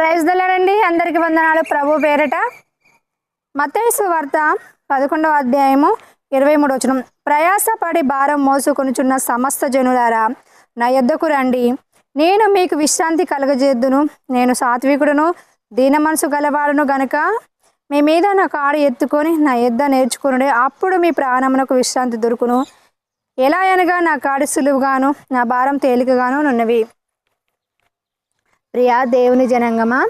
Praise దళండి అందరికి వందనాలు. ప్రభు పేరట మతేసు వార్త పదకొండవ అధ్యాయము ఇరవై మూడు వచ్చిన ప్రయాసపడి భారం మోసుకొనుచున్న సమస్త జనులారా నా యొద్దకు రండి. నేను మీకు విశ్రాంతి కలగజేద్దును. నేను సాత్వికుడును దీన మనసు గలవాడును గనుక మీ మీద నా కాడు ఎత్తుకొని నా యొద్ద నేర్చుకునుడే అప్పుడు మీ ప్రాణమునకు విశ్రాంతి దొరుకును. ఎలా అనగా నా కాడి సులువుగాను నా భారం తేలికగాను నున్నవి ప్రియా దేవుని జనంగమా?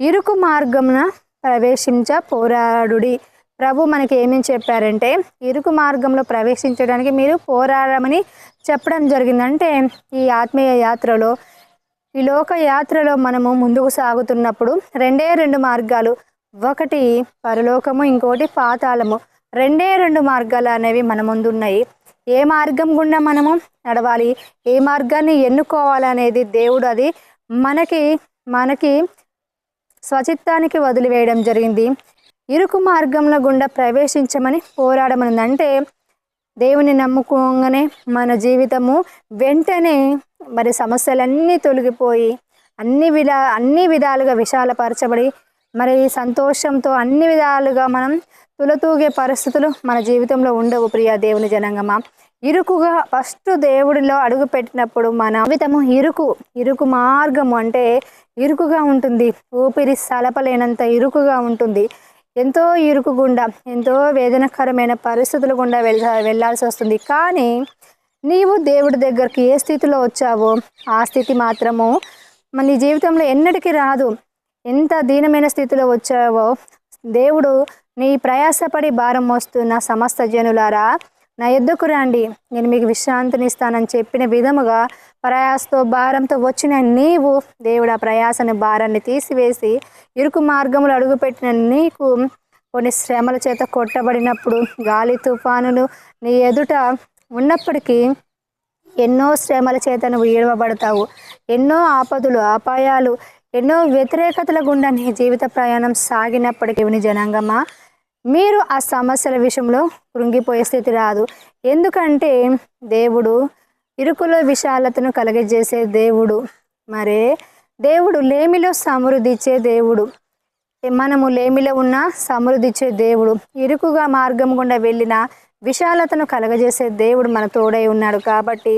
ఇరుకు మార్గమున ప్రవేశించ పోరాడుడి. ప్రభు మనకి ఏమేమి చెప్పారంటే ఇరుకు మార్గంలో ప్రవేశించడానికి మీరు పోరాడమని చెప్పడం జరిగిందంటే ఈ ఆత్మీయ యాత్రలో ఈ లోక యాత్రలో మనము ముందుకు సాగుతున్నప్పుడు రెండే రెండు మార్గాలు. ఒకటి పరలోకము ఇంకోటి పాతాళము. రెండే రెండు మార్గాలు అనేవి మన ముందు ఉన్నాయి ఏ మార్గం గుండా మనము నడవాలి? ఏ మార్గాన్ని ఎన్నుకోవాలనేది దేవుడు అది మనకి మనకి స్వచిత్తానికి వదిలివేయడం జరిగింది. ఇరుకు మార్గంలో గుండా ప్రవేశించమని పోరాడమని అంటే దేవుని నమ్ముకోగానే మన జీవితము వెంటనే మరి సమస్యలన్నీ తొలగిపోయి అన్ని విధా అన్ని విధాలుగా విశాలపరచబడి మరి సంతోషంతో అన్ని విధాలుగా మనం తులతూగే పరిస్థితులు మన జీవితంలో ఉండవు ప్రియ దేవుని జనంగమా. ఇరుకుగా ఫస్ట్ దేవుడిలో అడుగు పెట్టినప్పుడు మన జీవితము ఇరుకు ఇరుకు మార్గము అంటే ఇరుకుగా ఉంటుంది. ఊపిరి సలపలేనంత ఇరుకుగా ఉంటుంది. ఎంతో ఇరుకు గుండా ఎంతో వేదనకరమైన పరిస్థితుల గుండా వెళ్ళ వెళ్ళాల్సి వస్తుంది. కానీ నీవు దేవుడి దగ్గరికి ఏ స్థితిలో వచ్చావో ఆ స్థితి మాత్రము మన నీ జీవితంలో ఎన్నటికీ రాదు. ఎంత దీనమైన స్థితిలో వచ్చావో దేవుడు నీ ప్రయాసపడి భారం మోస్తున్న సమస్త జనులారా నా ఎద్దుకు రండి. నేను మీకు విశ్రాంతినిస్తానని చెప్పిన విధముగా ప్రయాసతో భారంతో వచ్చిన నీవు దేవుడు ఆ ప్రయాసని భారాన్ని తీసివేసి ఇరుకు మార్గములు అడుగుపెట్టిన నీకు కొన్ని శ్రమల చేత కొట్టబడినప్పుడు గాలి తుఫానులు నీ ఎదుట ఉన్నప్పటికీ ఎన్నో శ్రమల చేత నువ్వు ఏడవబడతావు. ఎన్నో ఆపదలు అపాయాలు ఎన్నో వ్యతిరేకతల గుండా నీ జీవిత ప్రయాణం సాగినప్పటికీ నీ జనాంగమా? మీరు ఆ సమస్యల విషయంలో కృంగిపోయే స్థితి రాదు. ఎందుకంటే దేవుడు ఇరుకుల విశాలతను కలగజేసే దేవుడు. మరే దేవుడు లేమిలో సమృద్ధిచ్చే దేవుడు. మనము లేమిలో ఉన్న సమృద్ధిచ్చే దేవుడు. ఇరుకుగా మార్గం గుండా వెళ్ళిన విశాలతను కలగజేసే దేవుడు మన తోడై ఉన్నాడు కాబట్టి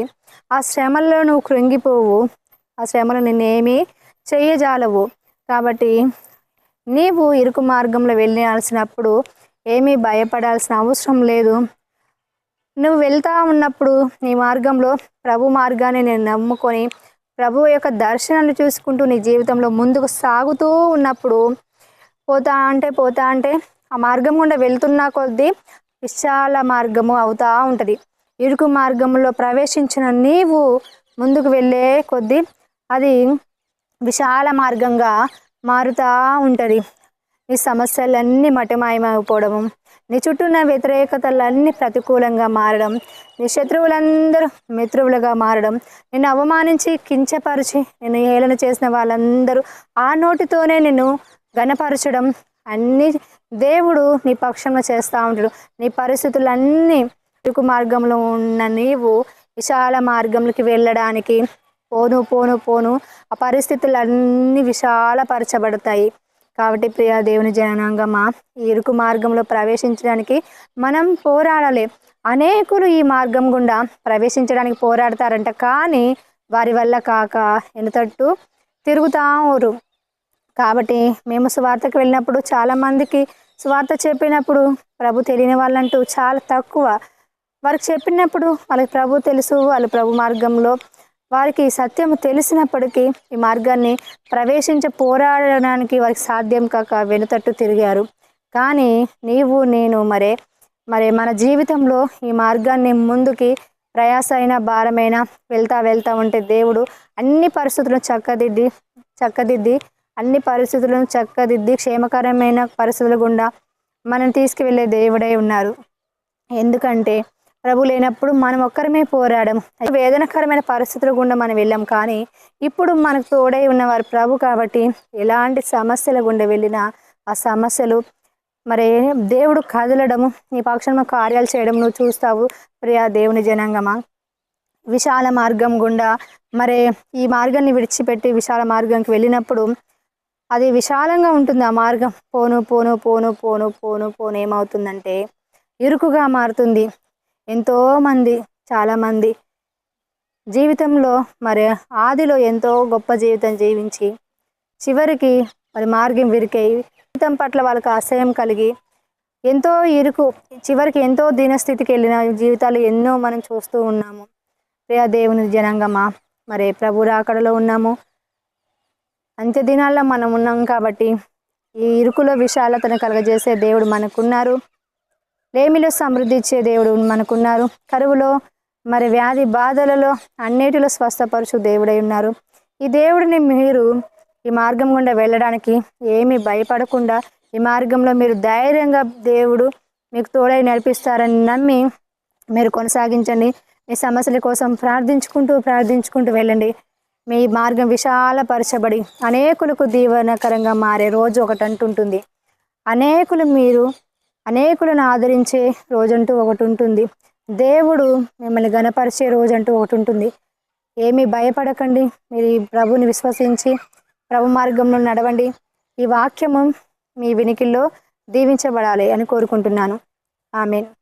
ఆ శ్రమల్లో నువ్వు కృంగిపోవు. ఆ శ్రమలు నిన్నేమీ చేయజాలవు కాబట్టి నీవు ఇరుకు మార్గంలో వెళ్ళాల్సినప్పుడు ఏమీ భయపడాల్సిన అవసరం లేదు. నువ్వు వెళ్తా ఉన్నప్పుడు నీ మార్గంలో ప్రభు మార్గాన్ని నేను నమ్ముకొని ప్రభు యొక్క దర్శనాన్ని చూసుకుంటూ నీ జీవితంలో ముందుకు సాగుతూ ఉన్నప్పుడు పోతా అంటే పోతా అంటే ఆ మార్గం గుండా వెళ్తున్న కొద్దీ విశాల మార్గము అవుతా ఉంటుంది. ఇరుకు మార్గంలో ప్రవేశించిన నీవు ముందుకు వెళ్ళే కొద్దీ అది విశాల మార్గంగా మారుతూ ఉంటుంది. నీ సమస్యలన్నీ మటమాయమైపోవడము. నీ చుట్టూ ఉన్న వ్యతిరేకతలన్నీ ప్రతికూలంగా మారడం. నీ శత్రువులందరూ మిత్రువులుగా మారడం. నిన్ను అవమానించి కించపరిచి నిన్ను హేళన చేసిన వాళ్ళందరూ ఆ నోటితోనే నిన్ను గణపరచడం అన్నీ దేవుడు నీ పక్షంగా చేస్తూ ఉంటాడు. నీ పరిస్థితులన్నీ ఇరుకు మార్గంలో ఉన్న నీవు విశాల మార్గంలోకి వెళ్ళడానికి పోను పోను పోను. ఆ పరిస్థితులన్నీ విశాలపరచబడతాయి. కాబట్టి ప్రియ దేవుని జనాంగమా ఈ ఇరుకు మార్గంలో ప్రవేశించడానికి మనం పోరాడాలి. అనేకులు ఈ మార్గం గుండా ప్రవేశించడానికి పోరాడతారంట కానీ వారి వల్ల కాక ఎనతట్టు తిరుగుతారు కాబట్టి మేము సువార్తకు వెళ్ళినప్పుడు చాలామందికి సువార్త చెప్పినప్పుడు ప్రభు తెలియని వాళ్ళంటూ చాలా తక్కువ. వారికి చెప్పినప్పుడు వాళ్ళకి ప్రభు తెలుసు వాళ్ళు ప్రభు మార్గంలో వారికి సత్యం తెలిసినప్పటికీ ఈ మార్గాన్ని ప్రవేశించ పోరాడడానికి వారికి సాధ్యం కాక వెనుతట్టు తిరిగారు. కానీ నీవు నేను మరే మరి మన జీవితంలో ఈ మార్గాన్ని ముందుకి ప్రయాస అయినా భారమైన వెళ్తా వెళ్తా ఉంటే దేవుడు అన్ని పరిస్థితులను చక్కదిద్ది చక్కదిద్ది అన్ని పరిస్థితులను చక్కదిద్ది క్షేమకరమైన పరిస్థితుల గుండా మనం తీసుకువెళ్ళే దేవుడై ఉన్నారు. ఎందుకంటే ప్రభు లేనప్పుడు మనం ఒక్కరమే పోరాడం వేదనకరమైన పరిస్థితుల గుండా మనం వెళ్ళాం. కానీ ఇప్పుడు మనకు తోడై ఉన్నవారు ప్రభు కాబట్టి ఎలాంటి సమస్యల గుండా వెళ్ళినా ఆ సమస్యలు మరి దేవుడు కదలడము నీ పక్షంలో కార్యాలు చేయడం నువ్వు చూస్తావు. ప్రియా దేవుని జనాంగమా. విశాల మార్గం గుండా మరి ఈ మార్గాన్ని విడిచిపెట్టి విశాల మార్గంకి వెళ్ళినప్పుడు అది విశాలంగా ఉంటుంది. ఆ మార్గం పోను పోను పోను పోను పోను పోను ఏమవుతుందంటే ఇరుకుగా మారుతుంది. ఎంతోమంది చాలామంది జీవితంలో మరి ఆదిలో ఎంతో గొప్ప జీవితం జీవించి చివరికి మరి మార్గం విరికై జీవితం పట్ల వాళ్ళకి అసహ్యం కలిగి ఎంతో ఇరుకు చివరికి ఎంతో దీనస్థితికి వెళ్ళిన జీవితాలు ఎన్నో మనం చూస్తూ ఉన్నాము. ప్రియా దేవుని జనాంగమా మరి ప్రభు రాకడలో ఉన్నాము. అంత్య దినాల్లో మనం ఉన్నాం కాబట్టి ఈ ఇరుకులో విశాలతను కలగజేసే దేవుడు మనకున్నారు. లేమిలో సమృద్ధి ఇచ్చే దేవుడు మనకున్నారు. కరువులో మరి వ్యాధి బాధలలో అన్నిటిలో స్వస్థపరుచు దేవుడై ఉన్నారు. ఈ దేవుడిని మీరు ఈ మార్గం గుండా వెళ్ళడానికి ఏమీ భయపడకుండా ఈ మార్గంలో మీరు ధైర్యంగా దేవుడు మీకు తోడై నడిపిస్తారని నమ్మి మీరు కొనసాగించండి. మీ సమస్యల కోసం ప్రార్థించుకుంటూ ప్రార్థించుకుంటూ వెళ్ళండి. మీ మార్గం విశాలపరచబడి అనేకులకు దీవనకరంగా మారే రోజు ఒకటి అంటుంటుంది అనేకులు మీరు అనేకులను ఆదరించే రోజంటూ ఒకటి ఉంటుంది. దేవుడు మిమ్మల్ని గనపరిచే రోజంటూ ఒకటి ఉంటుంది. ఏమీ భయపడకండి. మీరు ఈ ప్రభుని విశ్వసించి ప్రభు మార్గంలో నడవండి. ఈ వాక్యము మీ వినికిల్లో దీవించబడాలి అని కోరుకుంటున్నాను. ఆమెను.